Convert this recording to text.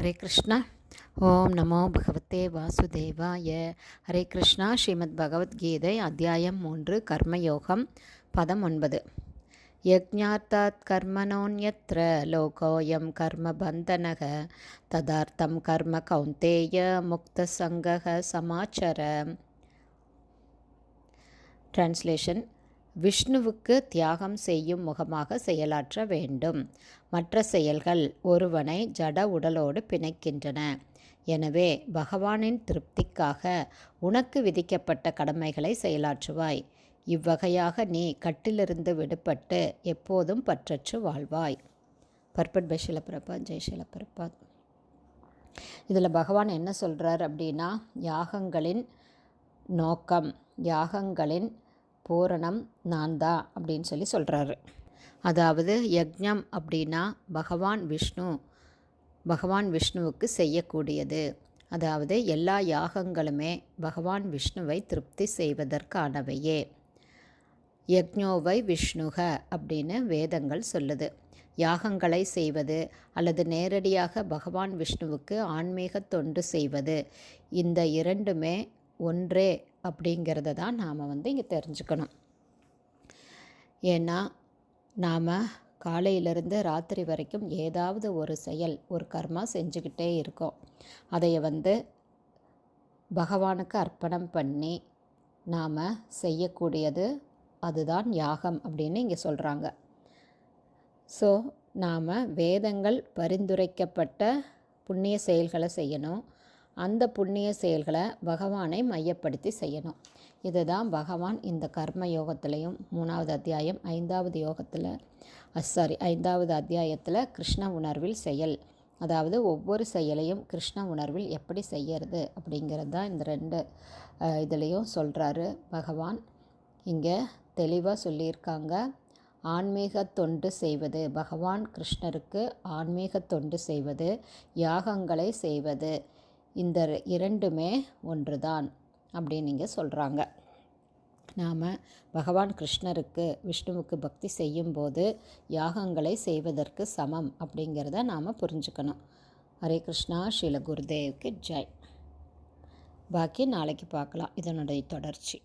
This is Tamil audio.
ஹரே கிருஷ்ணா. ஓம் நமோ பகவத்தே வாசுதேவாய. ஹரே கிருஷ்ணா ஸ்ரீமத் பகவத்கீதை அத்தியாயம் மூன்று கர்மயோகம் பதம் ஒன்பது. யஜ்ஞாத்தாத் கர்மனோன்யத்ர லோகோயம் கர்ம பந்தனக ததார்த்தம் கர்ம கௌந்தேய முக்த சங்கக சமாச்சர. டிரான்ஸ்லேஷன் விஷ்ணுவுக்கு தியாகம் செய்யும் முகமாக செயலாற்ற வேண்டும். மற்ற செயல்கள் ஒருவனை ஜட உடலோடு பிணைக்கின்றன. எனவே பகவானின் திருப்திக்காக உனக்கு விதிக்கப்பட்ட கடமைகளை செயலாற்றுவாய். இவ்வகையாக நீ கட்டிலிருந்து விடுபட்டு எப்போதும் பற்றற்று வாழ்வாய். பர்பட் பை ஷிலப்பிரபாத் ஜெய் ஷிலப்பிரபாத் இதில் பகவான் என்ன சொல்கிறார் அப்படின்னா யாகங்களின் நோக்கம் யாகங்களின் பூரணம் நான் தான் அப்படின்னு சொல்லி சொல்கிறாரு அதாவது யக்ஞம் அப்படின்னா பகவான் விஷ்ணு பகவான் விஷ்ணுவுக்கு செய்யக்கூடியது. அதாவது எல்லா யாகங்களுமே பகவான் விஷ்ணுவை திருப்தி செய்வதற்கானவையே. யக்ஞோவை விஷ்ணுக அப்படின்னு வேதங்கள் சொல்லுது. யாகங்களை செய்வது அல்லது நேரடியாக பகவான் விஷ்ணுவுக்கு ஆன்மீக தொண்டு செய்வது இந்த இரண்டுமே ஒன்றே அப்படிங்கிறத தான் நாம் வந்து இங்கே தெரிஞ்சுக்கணும். ஏன்னா நாம் காலையிலிருந்து ராத்திரி வரைக்கும் ஏதாவது ஒரு செயல் ஒரு கர்மா செஞ்சுக்கிட்டே இருக்கோம். அதைய வந்து பகவானுக்கு அர்ப்பணம் பண்ணி நாம் செய்யக்கூடியது அதுதான் யாகம் அப்படின்னு இங்கே சொல்கிறாங்க ஸோ நாம் வேதங்கள் பரிந்துரைக்கப்பட்ட புண்ணிய செயல்களை செய்யணும். அந்த புண்ணிய செயல்களை பகவானை மையப்படுத்தி செய்யணும். இதுதான் பகவான் இந்த கர்ம யோகத்திலையும் மூணாவது அத்தியாயம் ஐந்தாவது யோகத்தில் சாரி ஐந்தாவது அத்தியாயத்தில் கிருஷ்ண உணர்வில் செயல். அதாவது ஒவ்வொரு செயலையும் கிருஷ்ண உணர்வில் எப்படி செய்யறது அப்படிங்கிறது தான் இந்த ரெண்டு இதுலேயும் சொல்கிறாரு பகவான். இங்கே தெளிவாக சொல்லியிருக்காங்க ஆன்மீக தொண்டு செய்வது. பகவான் கிருஷ்ணருக்கு ஆன்மீக தொண்டு செய்வது யாகங்களை செய்வது. இந்த இரண்டுமே ஒன்று தான் அப்படின்னு இங்கே சொல்கிறாங்க நாம் பகவான் கிருஷ்ணருக்கு விஷ்ணுவுக்கு பக்தி செய்யும்போது யாகங்களை செய்வதற்கு சமம் அப்படிங்கிறத நாம் புரிஞ்சுக்கணும். ஹரே கிருஷ்ணா ஸ்ரீல குருதேவுக்கு ஜெய். பாக்கி நாளைக்கு பார்க்கலாம். இதனுடைய தொடர்ச்சி.